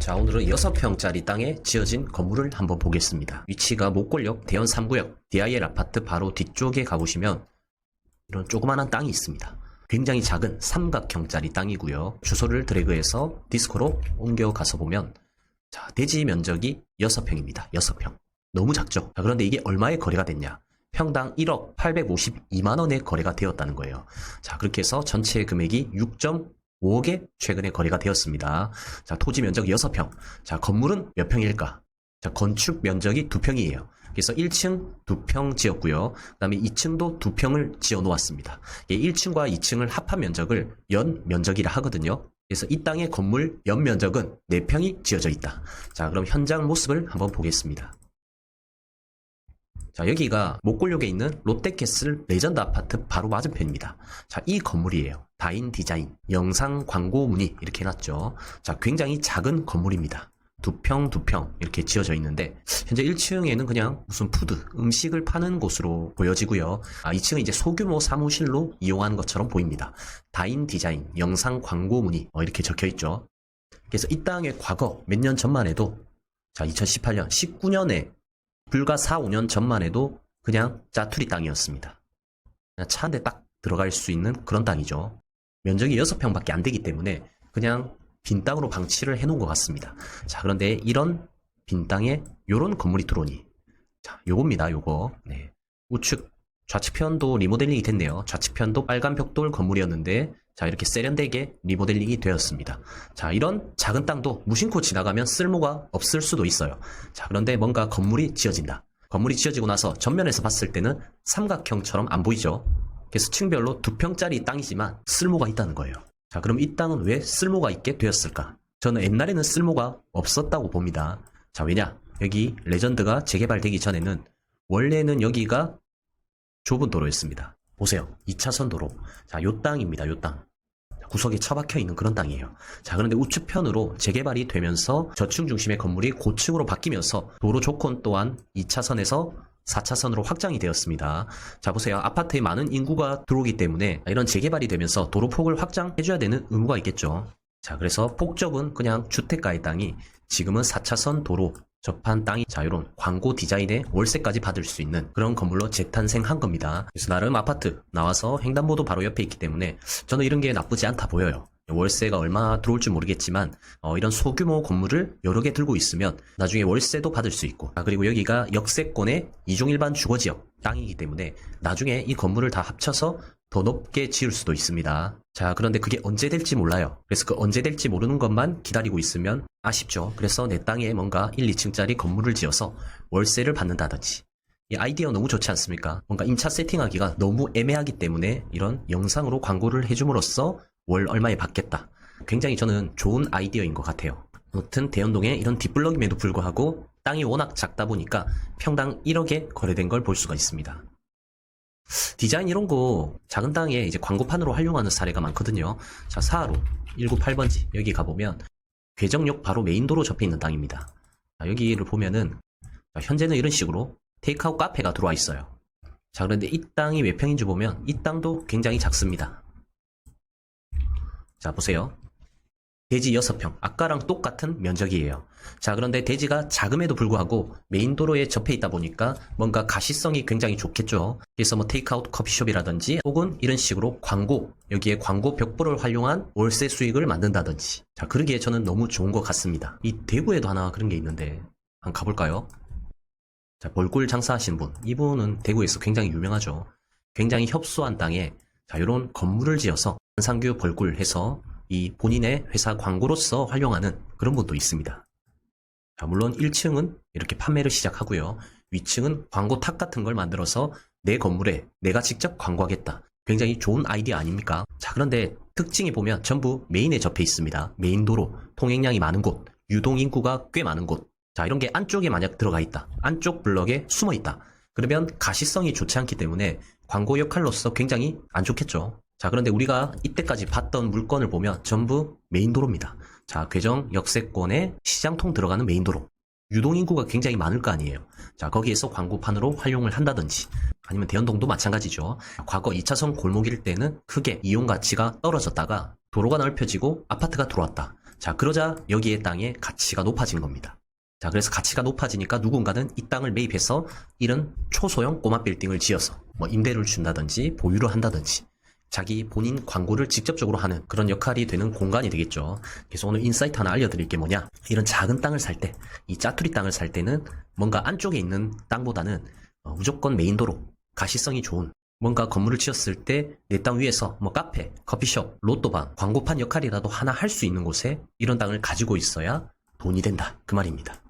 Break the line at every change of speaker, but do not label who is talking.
자, 오늘은 6평짜리 땅에 지어진 건물을 한번 보겠습니다. 위치가 목골역 대연 3구역 DIL 아파트 바로 뒤쪽에 가보시면 이런 조그마한 땅이 있습니다. 굉장히 작은 삼각형짜리 땅이고요. 주소를 드래그해서 디스코로 옮겨가서 보면 자, 대지 면적이 6평입니다. 6평. 너무 작죠? 자, 그런데 이게 얼마에 거래가 됐냐? 평당 1억 852만원에 거래가 되었다는 거예요. 자, 그렇게 해서 전체 금액이 6.5억에 최근에 거래가 되었습니다. 자, 토지 면적 6평. 자, 건물은 몇 평일까? 자, 건축 면적이 2평이에요. 그래서 1층 2평 지었고요. 그 다음에 2층도 2평을 지어 놓았습니다. 1층과 2층을 합한 면적을 연 면적이라 하거든요. 그래서 이 땅의 건물 연 면적은 4평이 지어져 있다. 자, 그럼 현장 모습을 한번 보겠습니다. 자, 여기가 목골역에 있는 롯데캐슬 레전드 아파트 바로 맞은편입니다. 자, 이 건물이에요. 다인 디자인, 영상 광고 문의 이렇게 해놨죠. 자, 굉장히 작은 건물입니다. 두 평, 두 평 이렇게 지어져 있는데 현재 1층에는 그냥 무슨 푸드, 음식을 파는 곳으로 보여지고요. 아, 2층은 이제 소규모 사무실로 이용한 것처럼 보입니다. 다인 디자인, 영상 광고 문의 어, 이렇게 적혀 있죠. 그래서 이 땅의 과거 몇 년 전만 해도 자, 2018년, 19년에 불과 4, 5년 전만 해도 그냥 짜투리 땅이었습니다. 차 한 대 딱 들어갈 수 있는 그런 땅이죠. 면적이 6평밖에 안 되기 때문에 그냥 빈 땅으로 방치를 해놓은 것 같습니다. 자, 그런데 이런 빈 땅에 요런 건물이 들어오니. 자, 요겁니다, 요거. 네. 우측, 좌측편도 리모델링이 됐네요. 좌측편도 빨간 벽돌 건물이었는데, 자, 이렇게 세련되게 리모델링이 되었습니다. 자, 이런 작은 땅도 무심코 지나가면 쓸모가 없을 수도 있어요. 자, 그런데 뭔가 건물이 지어진다. 건물이 지어지고 나서 전면에서 봤을 때는 삼각형처럼 안 보이죠? 그래서 층별로 두 평짜리 땅이지만 쓸모가 있다는 거예요. 자, 그럼 이 땅은 왜 쓸모가 있게 되었을까? 저는 옛날에는 쓸모가 없었다고 봅니다. 자, 왜냐? 여기 레전드가 재개발되기 전에는 원래는 여기가 좁은 도로였습니다. 보세요. 2차선 도로. 자, 요 땅입니다. 요 땅. 구석에 처박혀 있는 그런 땅이에요. 자, 그런데 우측편으로 재개발이 되면서 저층 중심의 건물이 고층으로 바뀌면서 도로 조건 또한 2차선에서 4차선으로 확장이 되었습니다. 자, 보세요. 아파트에 많은 인구가 들어오기 때문에 이런 재개발이 되면서 도로 폭을 확장해줘야 되는 의무가 있겠죠. 자, 그래서 폭접은 그냥 주택가의 땅이 지금은 4차선 도로 접한 땅이 자, 이런 광고 디자인의 월세까지 받을 수 있는 그런 건물로 재탄생한 겁니다. 그래서 나름 아파트 나와서 횡단보도 바로 옆에 있기 때문에 저는 이런 게 나쁘지 않다 보여요. 월세가 얼마 들어올지 모르겠지만 어, 이런 소규모 건물을 여러 개 들고 있으면 나중에 월세도 받을 수 있고 아, 그리고 여기가 역세권의 이중일반 주거지역 땅이기 때문에 나중에 이 건물을 다 합쳐서 더 높게 지을 수도 있습니다. 자, 그런데 그게 언제 될지 몰라요. 그래서 그 언제 될지 모르는 것만 기다리고 있으면 아쉽죠. 그래서 내 땅에 뭔가 1, 2층짜리 건물을 지어서 월세를 받는다든지. 이 아이디어 너무 좋지 않습니까? 뭔가 임차 세팅하기가 너무 애매하기 때문에 이런 영상으로 광고를 해줌으로써 월 얼마에 받겠다. 굉장히 저는 좋은 아이디어인 것 같아요. 아무튼 대연동에 이런 뒷블럭임에도 불구하고 땅이 워낙 작다 보니까 평당 1억에 거래된 걸 볼 수가 있습니다. 디자인 이런 거 작은 땅에 이제 광고판으로 활용하는 사례가 많거든요. 자, 4하로 198번지 여기 가보면 괴정역 바로 메인도로 접해 있는 땅입니다. 자, 여기를 보면은 자, 현재는 이런 식으로 테이크아웃 카페가 들어와 있어요. 자, 그런데 이 땅이 몇 평인지 보면 이 땅도 굉장히 작습니다. 자, 보세요. 대지 6평. 아까랑 똑같은 면적이에요. 자, 그런데 대지가 작음에도 불구하고 메인 도로에 접해 있다 보니까 뭔가 가시성이 굉장히 좋겠죠. 그래서 뭐 테이크아웃 커피숍이라든지 혹은 이런 식으로 광고, 여기에 광고 벽보를 활용한 월세 수익을 만든다든지. 자, 그러기에 저는 너무 좋은 것 같습니다. 이 대구에도 하나 그런 게 있는데, 한번 가볼까요? 자, 벌꿀 장사하신 분. 이분은 대구에서 굉장히 유명하죠. 굉장히 협소한 땅에, 자, 이런 건물을 지어서 상규 벌꿀 해서 이 본인의 회사 광고로서 활용하는 그런 분도 있습니다. 자, 물론 1층은 이렇게 판매를 시작하고요. 위층은 광고 탑 같은 걸 만들어서 내 건물에 내가 직접 광고하겠다. 굉장히 좋은 아이디어 아닙니까? 자, 그런데 특징이 보면 전부 메인에 접해 있습니다. 메인 도로, 통행량이 많은 곳, 유동 인구가 꽤 많은 곳. 자, 이런 게 안쪽에 만약 들어가 있다. 안쪽 블럭에 숨어 있다. 그러면 가시성이 좋지 않기 때문에 광고 역할로서 굉장히 안 좋겠죠. 자, 그런데 우리가 이때까지 봤던 물건을 보면 전부 메인도로입니다. 자, 괴정 역세권에 시장통 들어가는 메인도로. 유동인구가 굉장히 많을 거 아니에요. 자, 거기에서 광고판으로 활용을 한다든지, 아니면 대연동도 마찬가지죠. 과거 2차선 골목일 때는 크게 이용 가치가 떨어졌다가 도로가 넓혀지고 아파트가 들어왔다. 자, 그러자 여기에 땅의 가치가 높아진 겁니다. 자, 그래서 가치가 높아지니까 누군가는 이 땅을 매입해서 이런 초소형 꼬마 빌딩을 지어서 뭐 임대를 준다든지 보유를 한다든지 자기 본인 광고를 직접적으로 하는 그런 역할이 되는 공간이 되겠죠. 그래서 오늘 인사이트 하나 알려드릴 게 뭐냐. 이런 작은 땅을 살 때, 이 짜투리 땅을 살 때는 뭔가 안쪽에 있는 땅보다는 어, 무조건 메인도로 가시성이 좋은 뭔가 건물을 지었을 때 내 땅 위에서 뭐 카페, 커피숍, 로또방, 광고판 역할이라도 하나 할 수 있는 곳에 이런 땅을 가지고 있어야 돈이 된다. 그 말입니다.